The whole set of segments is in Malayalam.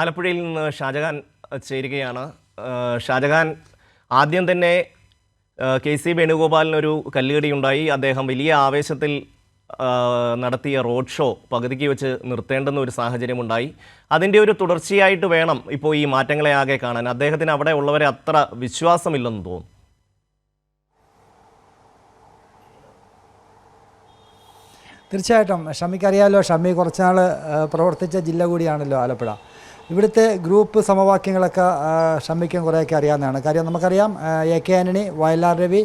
ആലപ്പുഴയിൽ നിന്ന് ഷാജഹാൻ ചേരുകയാണ്. ഷാജഹാൻ ആദ്യം തന്നെ കെ സി വേണുഗോപാലിനൊരു കല്ലുകടിയുണ്ടായി അദ്ദേഹം വലിയ ആവേശത്തിൽ നടത്തിയ റോഡ് ഷോ പകുതിക്ക് വെച്ച് നിർത്തേണ്ടുന്ന ഒരു സാഹചര്യമുണ്ടായി അതിന്റെ ഒരു തുടർച്ചയായിട്ട് വേണം ഇപ്പോൾ ഈ മാറ്റങ്ങളെ ആകെ കാണാൻ. അദ്ദേഹത്തിന് അവിടെ ഉള്ളവരെ അത്ര വിശ്വാസമില്ലെന്ന് തോന്നുന്നു. തീർച്ചയായിട്ടും. ഷമ്മിക്കറിയാലോ ഷമ്മി കുറച്ചുനാൾ പ്രവർത്തിച്ച ജില്ല കൂടിയാണല്ലോ ആലപ്പുഴ. ഇവിടുത്തെ ഗ്രൂപ്പ് സമവാക്യങ്ങളൊക്കെ ഷമ്മിക്കും കുറേയൊക്കെ അറിയാവുന്നതാണ്. കാര്യം നമുക്കറിയാം A K Antony Vayalar Ravi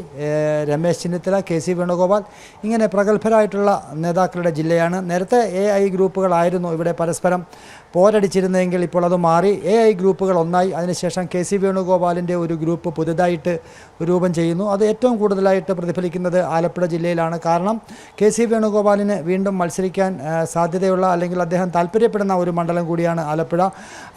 Ramesh Chennithala K C Venugopal ഇങ്ങനെ പ്രഗത്ഭരായിട്ടുള്ള നേതാക്കളുടെ ജില്ലയാണ്. നേരത്തെ എ ഐ ഗ്രൂപ്പുകളായിരുന്നു ഇവിടെ പരസ്പരം പോരടിച്ചിരുന്നെങ്കിൽ ഇപ്പോൾ അത് മാറി. എ ഐ ഗ്രൂപ്പുകൾ ഒന്നായി. അതിനുശേഷം കെ സി വേണുഗോപാലിന്റെ ഒരു ഗ്രൂപ്പ് പുതുതായിട്ട് രൂപം ചെയ്യുന്നു. അത് ഏറ്റവും കൂടുതലായിട്ട് പ്രതിഫലിക്കുന്നത് ആലപ്പുഴ ജില്ലയിലാണ്. കാരണം കെ സി വേണുഗോപാലിന് വീണ്ടും മത്സരിക്കാൻ സാധ്യതയുള്ള അല്ലെങ്കിൽ അദ്ദേഹം താല്പര്യപ്പെടുന്ന ഒരു മണ്ഡലം കൂടിയാണ് ആലപ്പുഴ.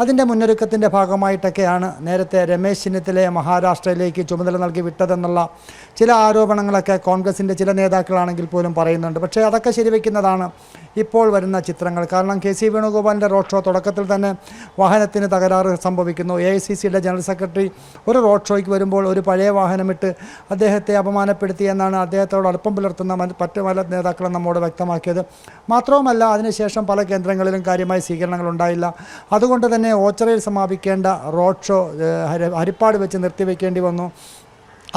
അതിന്റെ മുന്നൊരുക്കത്തിന്റെ ഭാഗമായിട്ടൊക്കെയാണ് നേരത്തെ രമേശ് ചെന്നിത്തലയെ മഹാരാഷ്ട്രയിലേക്ക് ചുമതല നൽകി വിട്ടതെന്നുള്ള ചില ആരോപണങ്ങളൊക്കെ കോൺഗ്രസിന്റെ ചില നേതാക്കളാണെങ്കിൽ പോലും പറയുന്നുണ്ട്. പക്ഷേ അതൊക്കെ ശരിവെക്കുന്നതാണ് ഇപ്പോൾ വരുന്ന ചിത്രങ്ങൾ. കാരണം കെ സി വേണുഗോപാലിന്റെ റോഡ് ഷോ തുടക്കത്തിൽ തന്നെ വാഹനത്തിന് തകരാറ് സംഭവിക്കുന്നു. എ ഐ സി സിയുടെ ജനറൽ സെക്രട്ടറി ഒരു റോഡ് ഷോയ്ക്ക് വരുമ്പോൾ ഒരു പഴയ വാഹനമിട്ട് അദ്ദേഹത്തെ അപമാനപ്പെടുത്തി എന്നാണ് അദ്ദേഹത്തോട് അടുപ്പം പുലർത്തുന്ന മറ്റ് പല നേതാക്കളും നമ്മോട് വ്യക്തമാക്കിയത്. മാത്രവുമല്ല അതിനുശേഷം പല കേന്ദ്രങ്ങളിലും കാര്യമായ സ്വീകരണങ്ങൾ ഉണ്ടായില്ല. അതുകൊണ്ട് തന്നെ ഓച്ചറയിൽ സമാപിക്കേണ്ട റോഡ് ഷോ ഹരിപ്പാട് വെച്ച് നിർത്തിവെക്കേണ്ടി വന്നു.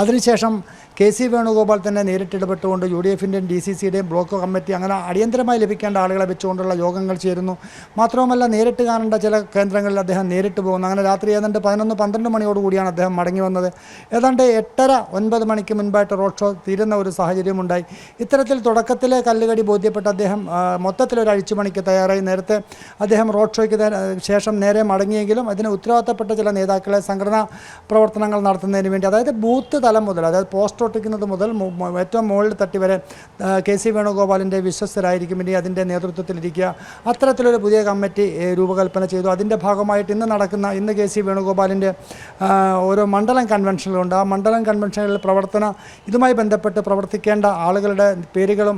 അതിനുശേഷം കെ സി വേണുഗോപാൽ തന്നെ നേരിട്ടിടപെട്ടുകൊണ്ട് യു ഡി എഫിന്റെയും ഡി സി സിയുടെയും ബ്ലോക്ക് കമ്മിറ്റി അങ്ങനെ അടിയന്തരമായി ലഭിക്കേണ്ട ആളുകളെ വെച്ചുകൊണ്ടുള്ള യോഗങ്ങൾ ചേരുന്നു. മാത്രവുമല്ല നേരിട്ട് കാണേണ്ട ചില കേന്ദ്രങ്ങളിൽ അദ്ദേഹം നേരിട്ട് പോകുന്നു. അങ്ങനെ രാത്രി ഏതാണ്ട് പതിനൊന്ന് പന്ത്രണ്ട് മണിയോടുകൂടിയാണ് അദ്ദേഹം മടങ്ങി വന്നത്. ഏതാണ്ട് എട്ടര ഒൻപത് മണിക്ക് മുൻപായിട്ട് റോഡ് ഷോ തീരുന്ന ഒരു സാഹചര്യമുണ്ടായി ഇത്തരത്തിൽ തുടക്കത്തിലെ കല്ലുകടി ബോധ്യപ്പെട്ട അദ്ദേഹം മൊത്തത്തിലൊരു അഴിച്ചുപണിക്ക് തയ്യാറായി. നേരത്തെ അദ്ദേഹം റോഡ് ഷോയ്ക്ക് ശേഷം നേരെ മടങ്ങിയെങ്കിലും അതിന് ഉത്തരവാദിത്തപ്പെട്ട ചില നേതാക്കളെ സംഘടനാ പ്രവർത്തനങ്ങൾ നടത്തുന്നതിന് വേണ്ടി അതായത് ബൂത്ത് തലം മുതൽ അതായത് പോസ്റ്റ് ഒട്ടിക്കുന്നത് മുതൽ ഏറ്റവും മുകളിൽ തട്ടി വരെ കെ സി വേണുഗോപാലിന്റെ വിശ്വസ്തരായിരിക്കും ഇനി അതിന്റെ നേതൃത്വത്തിലിരിക്കുക. അത്തരത്തിലൊരു പുതിയ കമ്മിറ്റി രൂപകൽപ്പന ചെയ്തു. അതിന്റെ ഭാഗമായിട്ട് ഇന്ന് നടക്കുന്ന ഇന്ന് കെ സി വേണുഗോപാലിന്റെ ഓരോ മണ്ഡലം കൺവെൻഷനുകളുണ്ട്. ആ മണ്ഡലം കൺവെൻഷനുകളിൽ പ്രവർത്തന ഇതുമായി ബന്ധപ്പെട്ട് പ്രവർത്തിക്കേണ്ട ആളുകളുടെ പേരുകളും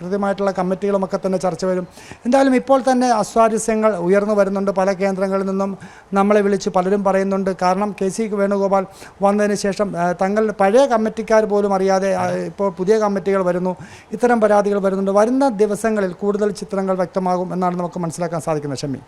കൃത്യമായിട്ടുള്ള കമ്മിറ്റികളും ഒക്കെ തന്നെ ചർച്ച വരും. എന്തായാലും ഇപ്പോൾ തന്നെ അസ്വാരസ്യങ്ങൾ ഉയർന്നു വരുന്നുണ്ട്. പല കേന്ദ്രങ്ങളിൽ നിന്നും നമ്മളെ വിളിച്ച് പലരും പറയുന്നുണ്ട്. കാരണം കെ സി വേണുഗോപാൽ വന്നതിന് ശേഷം തങ്ങൾ പഴയ കമ്മിറ്റിക്കാർ പോലും അറിയാതെ ഇപ്പോൾ പുതിയ കമ്മിറ്റികൾ വരുന്നു ഇത്തരം പരാതികൾ വരുന്നുണ്ട്. വരുന്ന ദിവസങ്ങളിൽ കൂടുതൽ ചിത്രങ്ങൾ വ്യക്തമാകും എന്നാണ് നമുക്ക് മനസ്സിലാക്കാൻ സാധിക്കുന്നത് ഷമ്മി.